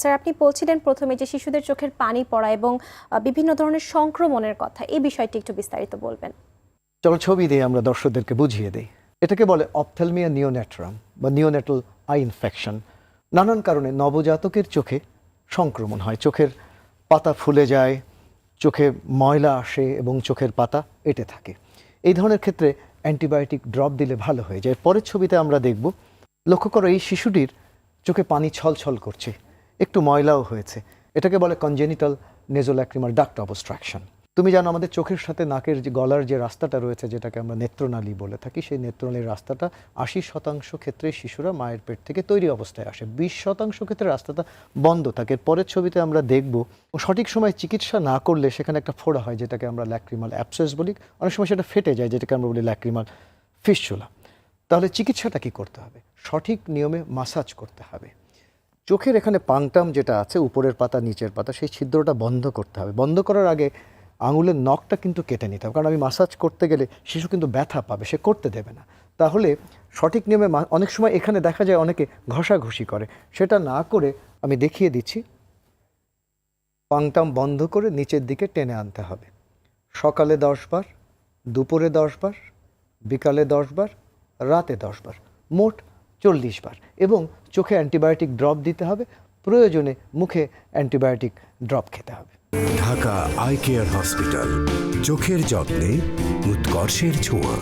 Sir, আপনি বলছিলেন প্রথমে যে শিশুদের চোখের পানি পড়া এবং বিভিন্ন ধরনের সংক্রমণের কথা। এই বিষয়টি একটু বিস্তারিত বলবেন। চলো ছবি দিয়ে আমরা দর্শকদেরকে বুঝিয়ে দিই। এটাকে বলে অপথেলমিয়া নিওনেট্রাম বা নিওনেটাল আই ইনফেকশন। নানান কারণে নবজাতকের চোখে সংক্রমণ হয়। চোখের পাতা ফুলে যায়, চোখে ময়লা আসে এবং চোখের পাতা এঁটে থাকে। এই ধরনের ক্ষেত্রে অ্যান্টিবায়োটিক ড্রপ দিলে ভালো হয়ে যায়। পরের ছবিতে আমরা দেখব, লক্ষ্য করো এই শিশুটির চোখে পানি ছলছল করছে। একটু ময়লাও হয়েছে। এটাকে বলে কনজেনিটাল নেজোল্যাক্রিমাল ডাক্ট অবস্ট্রাকশন তুমি জানো, আমাদের চোখের সাথে নাকের যে গলার যে রাস্তাটা রয়েছে, যেটাকে আমরা নেত্রনালী বলে থাকি, সেই নেত্রনালীর রাস্তাটা আশি শতাংশ ক্ষেত্রে শিশুরা মায়ের পেট থেকে তৈরি অবস্থায় আসে। বিশ শতাংশ ক্ষেত্রে রাস্তাটা বন্ধ থাকে। পরের ছবিতে আমরা দেখব সঠিক সময় চিকিৎসা না করলে সেখানে একটা ফোড়া হয়, যেটাকে আমরা ল্যাক্রিমাল অ্যাপসেস বলি। অনেক সময় সেটা ফেটে যায়, যেটাকে আমরা বলি ল্যাক্রিমাল ফিসচুলা তাহলে চিকিৎসাটা কি করতে হবে? সঠিক নিয়মে মাসাজ করতে হবে। চোখের এখানে পাংটাম যেটা আছে, উপরের পাতা, নিচের পাতা, সেই ছিদ্রটা বন্ধ করতে হবে। বন্ধ করার আগে আঙুলের নখটা কিন্তু কেটে নিতে হবে, কারণ আমি মাসাজ করতে গেলে শিশু কিন্তু ব্যথা পাবে, সে করতে দেবে না। তাহলে সঠিক নিয়মে অনেক সময় এখানে দেখা যায় অনেকে ঘষাঘষি করে। সেটা না করে আমি দেখিয়ে দিচ্ছি। পাংটাম বন্ধ করে নিচের দিকে টেনে আনতে হবে। সকালে দশ বার, দুপুরে দশ বার, বিকালে দশ বার, রাতে দশ বার, মোট চল্লিশ বার এবং চোখে অ্যান্টিবায়োটিক ড্রপ দিতে হবে, প্রয়োজনে মুখে অ্যান্টিবায়োটিক ড্রপ খেতে হবে। ঢাকা আই কেয়ার হসপিটাল, চোখের যত্নে উৎকর্ষের ছোঁয়া।